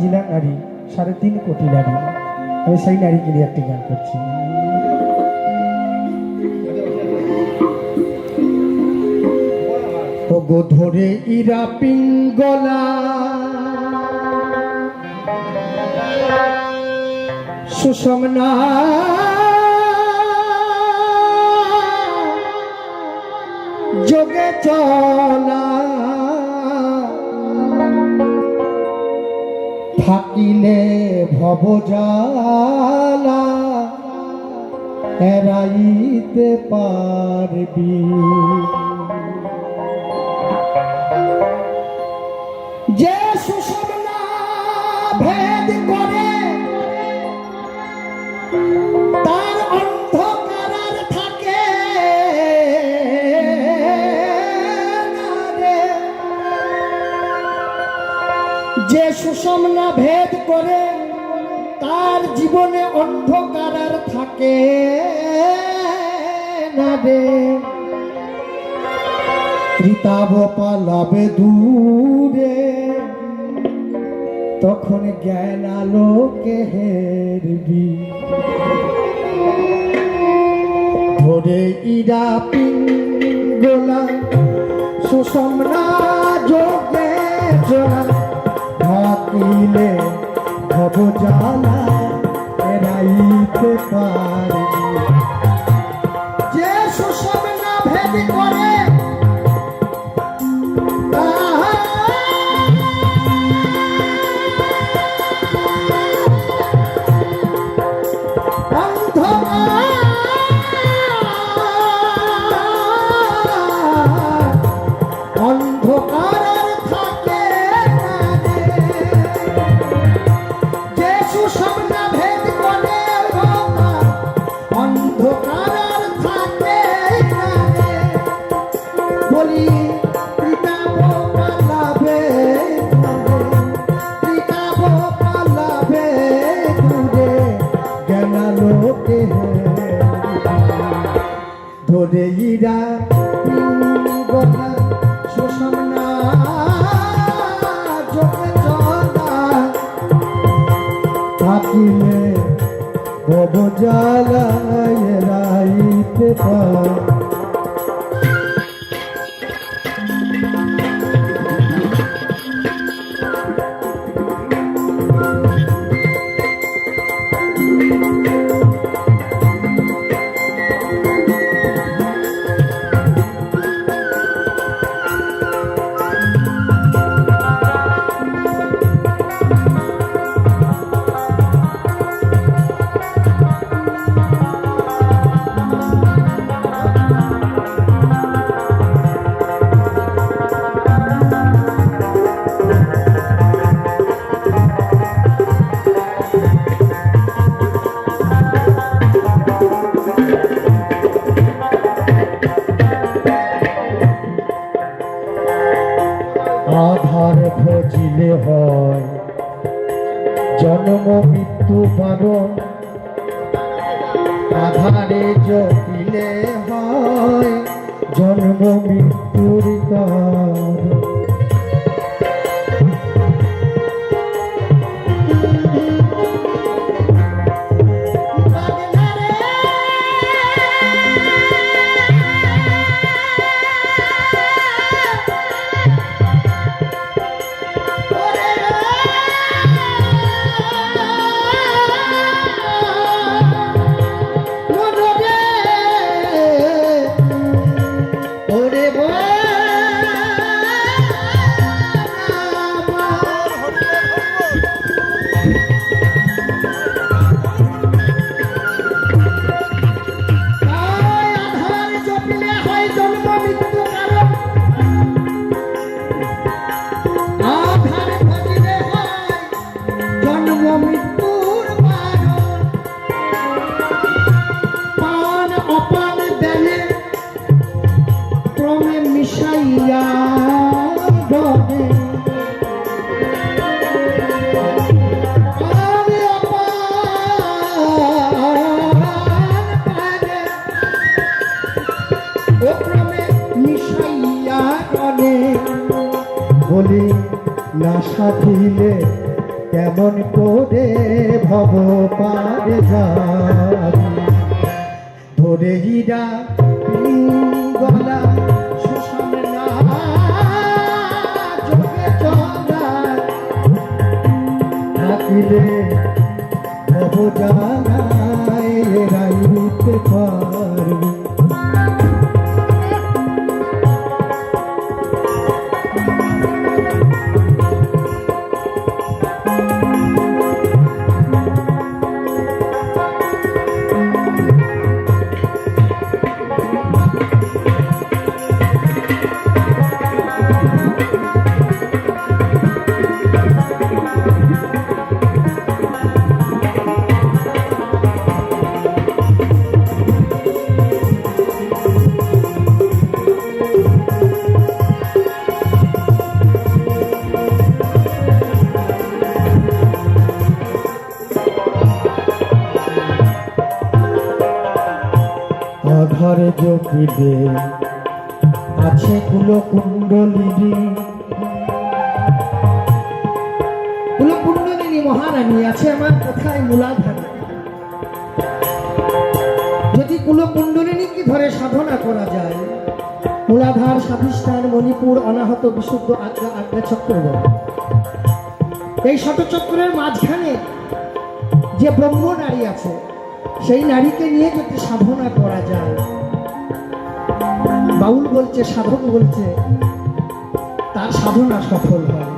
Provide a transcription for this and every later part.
জেলা নারী, সাড়ে তিন কোটি নারী। আমি সেই নারীকে নিয়ে একটি গান করছি। ওগো ধরে ইরা পিঙ্গলা সুষম না যোগে চলা। থাকিলে ভবজালা এরাইতে পারবি। জীবনে অন্ধকার আর থাকে না রে। ত্রিতাব পালাবে দূরে, তখন জ্ঞান আলোকে হেরবি। ধরে ইরা পিঙ্গলা, সুষমনা যোগে জোড়া থাকিলে ভব জালা এড়াইতে পারবি যে সুষমনা ভেদ করে ধরে ইরা পিঙ্গলা সুষমনা যোগে চলা থাকিলে ভব জ্বালায় রাইতে পার আধারে জপিলে হয় জন্ম মৃত্যুর কারণ মিশাইয়া বনে বলি না সাধিলে কেমন করে ভব পারে ধরে হীরা গলা থাকিলে ভব জানায় অধরে জপিলে আছে কুলো কুণ্ডলিনী। কুলো কুণ্ডলিনী মহারানী, আছে আমার কোথায় মূলাধার? যদি কুলো কুণ্ডলিনীকে ধরে সাধনা করা যায়, মূলাধার স্বাধিষ্ঠান মণিপুর, অনাহত, বিশুদ্ধ আজ্ঞা আজ্ঞা চক্র বলে। এই শতচক্রের মাঝখানে যে ব্রহ্ম নারী আছে সেই নারীকে নিয়ে যাতে সাধনা করা যায়, বাউল বলছে সাধক বলছে, তার সাধনা সফল হয়।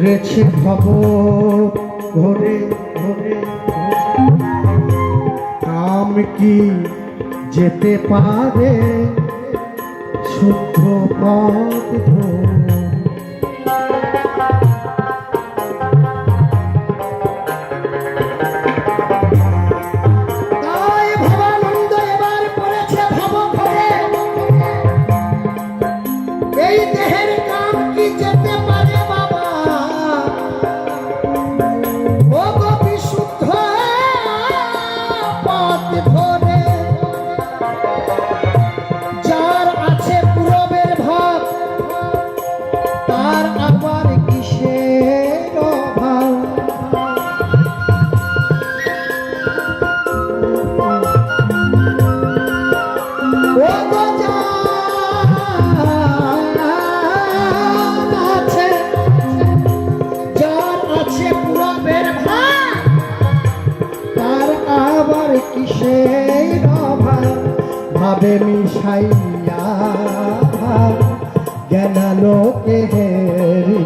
পড়েছে ভব ঘরে ঘরে কাম কি যেতে পারে? শুদ্ধ পথ ধরে। তার আবার কিসের অভাব ভাবে মিশাইয়া জ্ঞানালোকে হেরি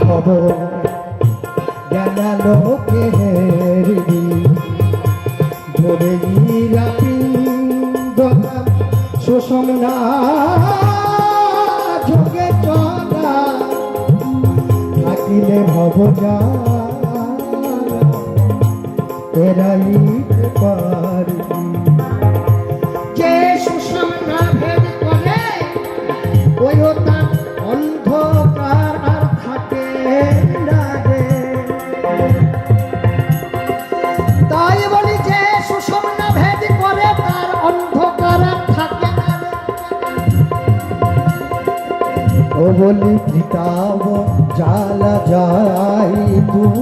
খবর জ্ঞানালোকে হেরি ভোরে শোষণ না ভব যা এরাইতে পারবি। যে সুষমনা ভেদ করে ওই তার জ্বালা যাই তুমি।